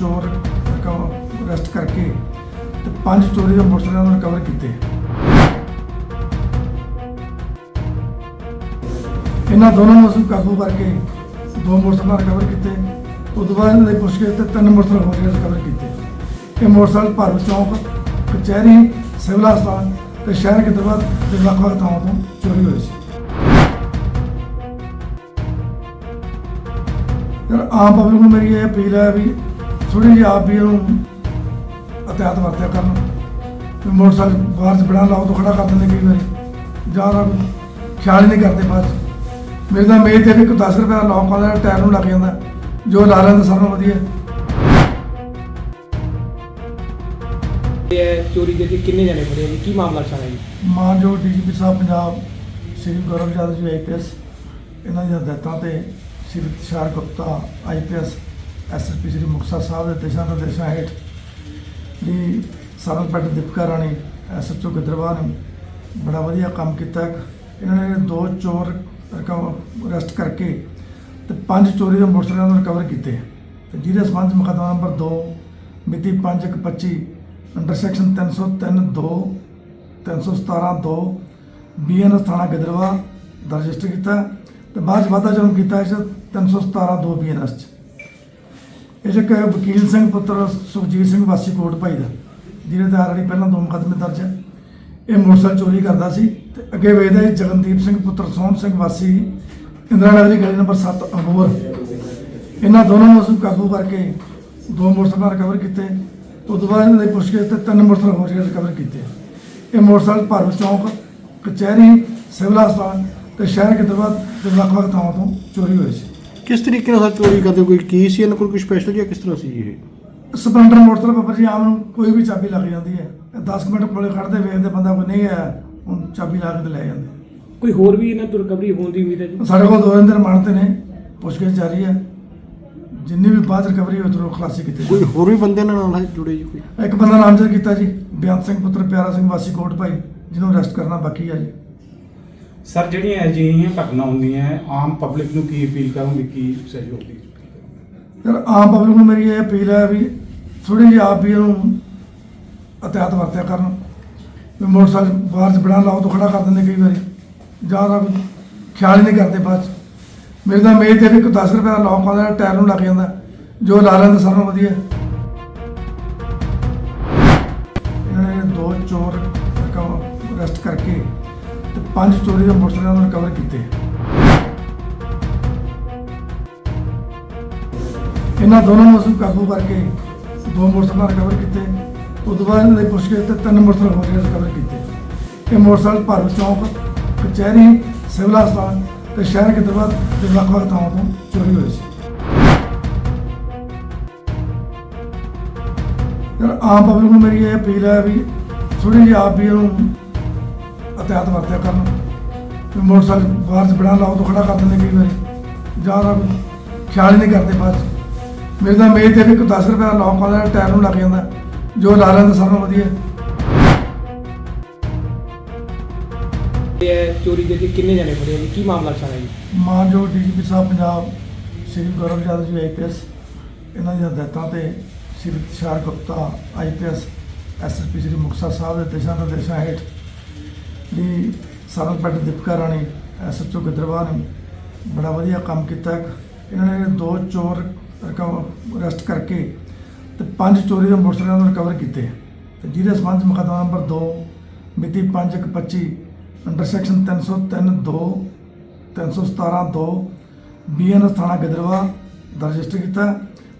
ਚੋਰ ਅਰੈਸਟ ਕਰਕੇ ਤੇ ਪੰਜ ਚੋਰੀ ਦੇ ਮੋਟਰਸਾਈਕਲ ਨੂੰ ਰਿਕਵਰ ਕੀਤੇ। ਇਹਨਾਂ ਦੋਨਾਂ ਨੂੰ ਅਸੀਂ ਕਾਬੂ ਕਰਕੇ ਦੋ ਮੋਟਰਸਾਈਕਲ ਰਿਕਵਰ ਕੀਤੇ। ਉਸ ਤੋਂ ਬਾਅਦ ਇਹਨਾਂ ਦੀ ਪੁੱਛਗਿੱਛ ਤੇ ਤਿੰਨ ਮੋਟਰਸਾਈਕਲ ਹੋਰ ਰਿਕਵਰ ਕੀਤੇ। ਇਹ ਮੋਟਰਸਾਈਕਲ ਭਾਰੂ ਚੌਂਕ, ਕਚਹਿਰੀ, ਸਿਵਲ ਹਸਪਤਾਲ ਤੇ ਸ਼ਹਿਰ ਕੇ ਦਰਬਾਰ ਦੇ ਵੱਖ ਵੱਖ ਥਾਵਾਂ ਤੋਂ ਚੋਰੀ ਹੋਈ ਸੀ। ਆਮ ਪਬਲਿਕ ਨੂੰ ਮੇਰੀ ਇਹ ਅਪੀਲ ਹੈ ਵੀ ਥੋੜੀ ਜਿਹੀ ਆਪ ਵੀ ਇਹਨੂੰ ਅਤਿਆਤ ਵਰਤਿਆ ਕਰਨ। ਵੀ ਮੋਟਰਸਾਈਕਲ ਬਾਹਰ ਚ ਬੜਾ ਲਾਓ ਤੋਂ ਖੜਾ ਕਰ ਦਿੰਦੇ ਕਈ ਵਾਰੀ। ਜਾਂ ਖਿਆਲ ਹੀ ਨਹੀਂ ਕਰਦੇ ਬਾਅਦ। ਮੇਰੇ ਤਾਂ ਮੇਜ਼ ਤੇ ਵੀ ਕੋਈ 10 ਰੁਪਏ ਦਾ ਲੌਕ ਆਉਂਦਾ ਟਾਇਰ ਨੂੰ ਲੱਗ ਜਾਂਦਾ। ਜੋ ਲਾ ਲੈਂਦਾ ਨਾਲੋਂ ਵਧੀਆ। ਇਹ ਚੋਰੀ ਦੇ ਕਿੰਨੇ ਜਣੇ ਫੜੇ ਜੀ? ਕੀ ਮਾਮਲਾ ਸਾਰਾ ਜੀ? ਮਾਨਯੋਗ ਡੀਜੀਪੀ ਸਾਹਿਬ ਪੰਜਾਬ ਸ਼੍ਰੀ ਗੌਰਵ ਯਾਦਵ ਜੀ ਆਈਪੀਐਸ ਇਹਨਾਂ ਦੀਆਂ ਹਦਾਇਤਾਂ ਤੇ ਸ਼੍ਰੀ ਤੁਸ਼ਾਰ ਗੁਪਤਾ ਆਈਪੀਐਸ ਐਸਐਸਪੀ ਸ਼੍ਰੀ ਮੁਕਤਸਰ ਸਾਹਿਬ ਦੇ ਦਿਸ਼ਾ ਨਿਰਦੇਸ਼ਾਂ ਹੇਠ ਦੀ ਸਾਰਨ ਪਿੰਡ ਦੀਪਕਾ ਰਾਣੀ ਐਸਐਚਓ ਗਿੱਦਰਵਾਹ ਨੇ ਬੜਾ ਵਧੀਆ ਕੰਮ ਕੀਤਾ ਇਹਨਾਂ ਨੇ ਦੋ ਚੋਰ ਅਰੈਸਟ ਕਰਕੇ ਤੇ ਪੰਜ ਚੋਰੀ ਦੇ ਮੋਟਰਸਾਈਕਲਾਂ ਨੂੰ ਰਿਕਵਰ ਕੀਤੇ। ਤੇ ਜਿਹਦੇ ਸੰਬੰਧ ਮੁਕੱਦਮਾ ਨੰਬਰ 2 ਮਿਤੀ 5/1/25 ਅੰਡਰ ਸੈਕਸ਼ਨ 303 2 317 2 ਬੀਐਨਐਸ ਥਾਣਾ ਗਿੱਦਰਵਾ ਦਾ ਰਜਿਸਟਰ ਕੀਤਾ ਹੈ ਤੇ ਬਾਅਦ 'ਚ ਵਾਧਾ ਜਨਮ ਕੀਤਾ ਇਸ 317 2 ਬੀਐਨਐਸ ਚ। ਇਹ 'ਚ ਇੱਕ ਵਕੀਲ ਸਿੰਘ ਪੁੱਤਰ ਸੁਖਜੀਤ ਸਿੰਘ ਵਾਸੀ ਕੋਟ ਭਾਈ ਦਾ ਜਿਹਦੇ ਤੇ ਆਲਰੇਡੀ ਪਹਿਲਾਂ ਦੋ ਮੁਕੱਦਮੇ ਦਰਜ ਹੈ। ਇਹ ਮੋਟਰਸਾਈਕਲ ਚੋਰੀ ਕਰਦਾ ਸੀ ਤੇ ਅੱਗੇ ਵੇਚਦਾ ਸੀ ਜਗਨਦੀਪ ਸਿੰਘ ਪੁੱਤਰ, ਸੋਹਣ ਸਿੰਘ ਵਾਸੀ, ਇੰਦਰਾ ਨਗਰ ਨਗਰੀ ਗਲੀ ਨੰਬਰ 7 ਅਬੋਰ। ਇਹਨਾਂ ਦੋਨਾਂ ਨੂੰ ਅਸੀਂ ਕਾਬੂ ਕਰਕੇ ਦੋ ਮੋਟਰਸਾਈਕਲ ਰਿਕਵਰ ਕੀਤੇ। ਉਸ ਤੋਂ ਬਾਅਦ ਇਹਨਾਂ ਦੀ ਪੁੱਛਗਿੱਛ ਤੇ ਤਿੰਨ ਮੋਟਰਸਾਈਕਲ ਹੋਰ ਰਿਕਵਰ ਕੀਤੇ। ਇਹ ਮੋਟਰਸਾਈਕਲ ਭਾਰੂ ਚੌਂਕ, ਕਚਹਿਰੀ, ਸਿਵਲ ਹਸਪਤਾਲ ਤੇ ਸ਼ਹਿਰ ਕੇ ਦਰਬਾਰ ਦੇ ਵੱਖ ਵੱਖ ਥਾਵਾਂ ਤੋਂ ਚੋਰੀ ਹੋਏ ਸੀ। ਕਿਸ ਤਰੀਕੇ ਨਾਲ ਸਰ ਚੋਰੀ ਕਰਦੇ ਕੋਈ ਕੀ ਸੀ ਇਹਨਾਂ ਕੋਲ? ਕੋਈ ਸਪੈਸ਼ਲ ਜਾਂ ਕਿਸ ਤਰ੍ਹਾਂ ਸੀ ਇਹ? ਸਪਲੈਂਡਰ ਮੋਟਰਸਾਈਕਲ ਬਾਬਾ ਜੀ ਆਮ ਨੂੰ ਕੋਈ ਵੀ ਚਾਬੀ ਲੱਗ ਜਾਂਦੀ ਹੈ। 10 ਮਿੰਟ ਕੋਲੇ ਖੜਦੇ ਵੇਖਦੇ ਬੰਦਾ ਕੋਈ ਨਹੀਂ ਆਇਆ ਹੁਣ ਚਾਬੀ ਲਾ ਕੇ ਤੇ ਲੈ ਜਾਂਦੇ। ਕੋਈ ਹੋਰ ਵੀ ਇਹਨਾਂ ਤੋਂ ਰਿਕਵਰੀ ਹੋਣ ਦੀ ਉਮੀਦ ਹੈ ਜੀ? ਸਾਡੇ ਕੋਲ ਦੋ ਦਿਨ ਦੇ ਰਿਮਾਂਡ ਤੇ ਨੇ ਪੁੱਛਗਿੱਛ ਜਾਰੀ ਹੈ। ਜਿੰਨੀ ਵੀ ਬਾਅਦ ਰਿਕਵਰੀ ਹੋਈ ਤੋਂ ਖਲਾਸੀ ਕੀਤੀ ਕੋਈ ਹੋਰ ਵੀ ਬੰਦੇ ਇਹਨਾਂ ਨਾਲ ਹੈ ਜੁੜੇ ਜੀ ਕੋਈ? ਇੱਕ ਬੰਦਾ ਨਾਮਜ਼ਦ ਕੀਤਾ ਜੀ ਬਿਆਨ ਸਿੰਘ ਪੁੱਤਰ ਪਿਆਰਾ ਸਿੰਘ ਵਾਸੀ ਕੋਟ ਭਾਈ ਜਿਹਨੂੰ ਅਰੈਸਟ ਕਰਨਾ ਬਾਕੀ ਹੈ ਜੀ। ਸਰ ਜਿਹੜੀਆਂ ਅਜਿਹੀਆਂ ਘਟਨਾ ਹੁੰਦੀਆਂ ਹੈ, ਆਮ ਪਬਲਿਕ ਨੂੰ ਕੀ ਅਪੀਲ ਕਰੋਗੇ? ਕੀ ਸਹਿਯੋਗ ਦੀ appeal ਆਮ ਪਬਲਿਕ ਨੂੰ ਮੇਰੀ ਇਹ ਅਪੀਲ ਹੈ ਵੀ ਥੋੜੀ ਜਿਹੀ ਆਪ ਵੀ ਇਹਨੂੰ ਅਤਿਆਤ ਵਰਤਿਆ ਕਰਨ। ਵੀ ਮੋਟਰਸਾਈਕਲ ਬਾਹਰ ਚ ਬੜਾ ਲਾਓ ਤੋਂ ਖੜਾ ਕਰ ਦਿੰਦੇ ਕਈ ਵਾਰੀ। ਜਾਂ ਤਾਂ ਖਿਆਲ ਹੀ ਨਹੀਂ ਕਰਦੇ ਬਾਅਦ 'ਚ। ਮੇਰੇ ਤਾਂ ਮੇਜ਼ ਤੇ ਵੀ ਕੋਈ 10 ਰੁਪਏ ਦਾ ਲੌਕ ਆਉਂਦਾ ਟਾਇਰ ਨੂੰ ਲੱਗ ਜਾਂਦਾ। ਜੋ ਲਾ ਲੈਂਦਾ ਸਾਰਿਆਂ ਨੂੰ ਵਧੀਆ। ਇਹਨਾਂ ਨੇ ਦੋ ਚੋਰ ਰੈਸਟ ਕਰਕੇ ਤੇ ਪੰਜ ਚੋਰੀ ਦੇ ਮੋਟਰਸਾਈਕਲ ਨੂੰ ਰਿਕਵਰ ਕੀਤੇ। ਇਹਨਾਂ ਦੋਨਾਂ ਨੂੰ ਅਸੀਂ ਕਾਬੂ ਕਰਕੇ ਦੋ ਮੋਟਰਸਾਈਕਲ ਰਿਕਵਰ ਕੀਤੇ। ਉਸ ਤੋਂ ਬਾਅਦ ਇਹਨਾਂ ਦੀ ਪੁੱਛਗਿੱਛ ਤੇ ਤਿੰਨ ਮੋਟਰਸਾਈਕਲ ਹੋਰ ਰਿਕਵਰ ਕੀਤੇ ਇਹ ਮੋਟਰਸਾਈਕਲ ਭਾਰੂ ਚੌਂਕ, ਕਚਹਿਰੀ, ਸਿਵਲ ਹਸਪਤਾਲ ਤੇ ਸ਼ਹਿਰ ਕੇ ਦਰਬਾਰ ਦੇ ਵੱਖ ਵੱਖ ਥਾਵਾਂ ਤੋਂ ਚੋਰੀ ਹੋਏ ਸੀ। ਯਾਰ ਆਮ ਪਬਲਿਕ ਨੂੰ ਮੇਰੀ ਇਹ ਅਪੀਲ ਹੈ ਵੀ ਥੋੜੀ ਜਿਹੀ ਆਪ ਵੀ ਇਹਨੂੰ ਅਤਿਆਤ ਵਰਤਿਆ ਕਰਨ। ਵੀ ਮੋਟਰਸਾਈਕਲ ਬਾਹਰ ਚ ਬੜਾ ਲਾਓ ਤੋਂ ਖੜਾ ਕਰ ਦਿੰਦੇ ਕਈ ਵਾਰੀ ਜਾਂ ਤਾਂ ਖਿਆਲ ਹੀ ਨਹੀਂ ਕਰਦੇ ਬਾਅਦ। ਮੇਰੇ ਤਾਂ ਮੇਜ਼ ਤੇ ਵੀ ਕੋਈ 10 ਰੁਪਏ ਦਾ ਲੌਕ ਆਉਂਦਾ ਟਾਇਰ ਨੂੰ ਲੱਗ ਜਾਂਦਾ। ਜੋ ਲਾ ਲੈਂਦਾ ਨਾਲੋਂ ਵਧੀਆ। ਇਹ ਚੋਰੀ ਦੇ ਕਿੰਨੇ ਜਣੇ ਫੜੇ ਜੀ? ਕੀ ਮਾਮਲਾ ਸਾਰਾ ਜੀ? ਮਾਨਯੋਗ ਡੀਜੀਪੀ ਸਾਹਿਬ ਪੰਜਾਬ ਸ਼੍ਰੀ ਗੌਰਵ ਯਾਦਵ ਜੀ ਆਈਪੀਐਸ ਇਹਨਾਂ ਦੀਆਂ ਹਦਾਇਤਾਂ ਤੇ ਸ਼੍ਰੀ ਤੁਸ਼ਾਰ ਗੁਪਤਾ ਆਈਪੀਐਸ ਐਸਐਸਪੀ ਸ਼੍ਰੀ ਮੁਕਤਸਰ ਸਾਹਿਬ ਦੇ ਦਿਸ਼ਾ ਨਿਰਦੇਸ਼ਾਂ ਹੇਠ ਜਿਹੜੀ ਸਰਨਪੇਟ ਦੀਪਕਾ ਰਾਣੀ ਐਸਐਚਓ ਗਿੱਦਰਵਾਹ ਨੇ ਬੜਾ ਵਧੀਆ ਕੰਮ ਕੀਤਾ ਇਹਨਾਂ ਨੇ ਦੋ ਚੋਰ ਅਰੈਸਟ ਕਰਕੇ ਤੇ ਪੰਜ ਚੋਰੀ ਦੇ ਮੋਟਰਸਾਈਕਲਾਂ ਨੂੰ ਰਿਕਵਰ ਕੀਤੇ। ਤੇ ਜਿਹਦੇ ਸੰਬੰਧ 'ਚ ਮੁਕੱਦਮਾ ਨੰਬਰ 2 ਮਿਤੀ 5/1/25 ਅੰਡਰ ਸੈਕਸ਼ਨ 303 2 317 2 ਬੀਐਨਐਸ ਥਾਣਾ ਗਿੱਦਰਵਾ ਦਾ ਰਜਿਸਟਰ ਕੀਤਾ। ਹੈ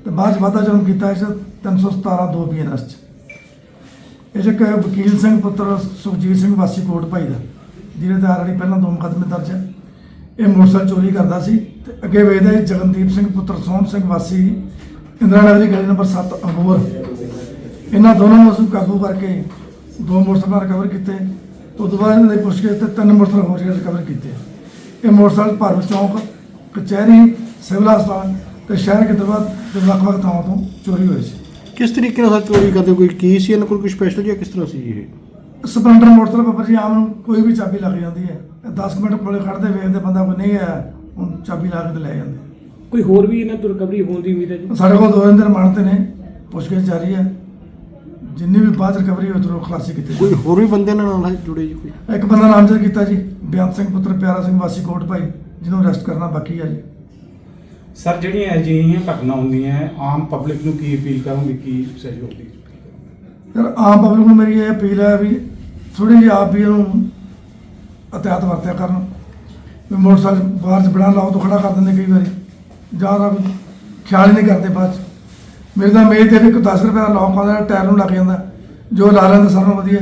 ਤੇ ਬਾਅਦ 'ਚ ਵਾਧਾ ਜਨਮ ਕੀਤਾ ਇਸ 317 2 ਬੀਐਨਐਸ ਚ। ਇਹ 'ਚ ਇੱਕ ਵਕੀਲ ਸਿੰਘ ਪੁੱਤਰ ਸੁਖਜੀਤ ਸਿੰਘ ਵਾਸੀ ਕੋਟ ਭਾਈ ਦਾ, ਜਿਹਦੇ ਤੇ ਆਲਰੇਡੀ ਪਹਿਲਾਂ ਦੋ ਮੁਕੱਦਮੇ ਦਰਜ ਹੈ ਇਹ ਮੋਟਰਸਾਈਕਲ ਚੋਰੀ ਕਰਦਾ ਸੀ ਤੇ ਅੱਗੇ ਵੇਚਦਾ ਸੀ ਜਗਨਦੀਪ ਸਿੰਘ ਪੁੱਤਰ, ਸੋਹਣ ਸਿੰਘ ਵਾਸੀ ਇੰਦਰਾ ਨਗਰੀ ਗਲੀ ਨੰਬਰ 7 ਅਬੋਰ ਇਹਨਾਂ ਦੋਨਾਂ ਨੂੰ ਅਸੀਂ ਕਾਬੂ ਕਰਕੇ ਦੋ ਮੋਟਰਸਾਈਕਲ ਰਿਕਵਰ ਕੀਤੇ। ਉਸ ਤੋਂ ਬਾਅਦ ਇਹਨਾਂ ਦੇ ਪੁੱਛ ਕੇ ਤੇ ਤਿੰਨ ਮੋਟਰਸਾਈਕਲ ਹੋਰ ਰਿਕਵਰ ਕੀਤੇ ਇਹ ਮੋਟਰਸਾਈਕਲ ਭਾਰੂ ਚੌਂਕ, ਕਚਹਿਰੀ, ਸਿਵਲ ਹਸਪਤਾਲ ਤੇ ਸ਼ਹਿਰ ਕੇ ਦਰਬਾਰ ਦੇ ਵੱਖ ਵੱਖ ਥਾਵਾਂ ਤੋਂ ਚੋਰੀ ਹੋਏ ਸੀ। ਕਿਸ ਤਰੀਕੇ ਨਾਲ ਚੋਰੀ ਕਰਦੇ ਕੋਈ ਕੀ ਸੀ ਇਹਨਾਂ ਕੋਲ? ਕੋਈ ਸਪੈਸ਼ਲ ਜਾਂ ਕਿਸ ਤਰ੍ਹਾਂ ਸੀ ਇਹ? ਸਪਲੈਂਡਰ ਮੋਟਰਸਾਈਕਲ ਬਾਬਾ ਜੀ ਆਮ ਨੂੰ ਕੋਈ ਵੀ ਚਾਬੀ ਲੱਗ ਜਾਂਦੀ ਹੈ। 10 ਮਿੰਟ ਕੋਲੇ ਖੜਦੇ ਵੇਖਦੇ ਬੰਦਾ ਕੋਈ ਨਹੀਂ ਆਇਆ ਹੁਣ ਚਾਬੀ ਲਾ ਕੇ ਤੇ ਲੈ ਜਾਂਦੇ। ਕੋਈ ਹੋਰ ਵੀ ਇਹਨਾਂ ਤੋਂ ਰਿਕਵਰੀ ਹੋਣ ਦੀ ਉਮੀਦ ਹੈ ਜੀ? ਸਾਡੇ ਕੋਲ ਦੋ ਦਿਨ ਦੇ ਰਿਮਾਂਡ ਤੇ ਨੇ ਪੁੱਛਗਿੱਛ ਜਾਰੀ ਹੈ। ਜਿੰਨੀ ਵੀ ਬਾਅਦ ਰਿਕਵਰੀ ਹੋਈ ਤੁਹਾਨੂੰ ਖਲਾਸੀ ਕੀਤੀ ਕੋਈ। ਹੋਰ ਵੀ ਬੰਦੇ ਨਾਲ ਨਾਲ ਜੁੜੇ ਜੀ ਕੋਈ? ਇੱਕ ਬੰਦਾ ਨਾਮਜ਼ਦ ਕੀਤਾ ਜੀ ਬਿਆਨ ਸਿੰਘ ਪੁੱਤਰ ਪਿਆਰਾ ਸਿੰਘ ਵਾਸੀ ਕੋਟ ਭਾਈ ਜਿਹਨੂੰ ਅਰੈਸਟ ਕਰਨਾ ਬਾਕੀ ਹੈ ਜੀ। ਸਰ ਜਿਹੜੀਆਂ ਅਜਿਹੀਆਂ ਘਟਨਾ ਹੁੰਦੀਆਂ ਹੈ, ਆਮ ਪਬਲਿਕ ਨੂੰ ਕੀ ਅਪੀਲ ਕਰੋਗੇ? ਕੀ ਸਹਿਯੋਗ ਦੀ ਯਾਰ ਆਮ ਪਬਲਿਕ ਨੂੰ ਮੇਰੀ ਇਹ ਅਪੀਲ ਹੈ ਵੀ ਥੋੜੀ ਜਿਹੀ ਆਪ ਵੀ ਇਹਨੂੰ ਅਤਿਆਤ ਵਰਤਿਆ ਕਰਨ। ਵੀ ਮੋਟਰਸਾਈਕਲ ਬਾਹਰ ਚ ਬੜਾ ਲਾਓ ਤੋਂ ਖੜਾ ਕਰ ਦਿੰਦੇ ਕਈ ਵਾਰੀ। ਜ਼ਿਆਦਾ ਕੋਈ ਖਿਆਲ ਹੀ ਨਹੀਂ ਕਰਦੇ ਬਾਅਦ 'ਚ। ਮੇਰੇ ਤਾਂ ਮੇਜ਼ ਤੇ ਵੀ ਇੱਕ 10 ਰੁਪਏ ਦਾ ਲੌਕ ਆਉਂਦਾ ਟਾਇਰ ਨੂੰ ਲੱਗ ਜਾਂਦਾ। ਜੋ ਲਾ ਲੈਂਦਾ ਸਾਰਿਆਂ ਨਾਲੋਂ ਵਧੀਆ।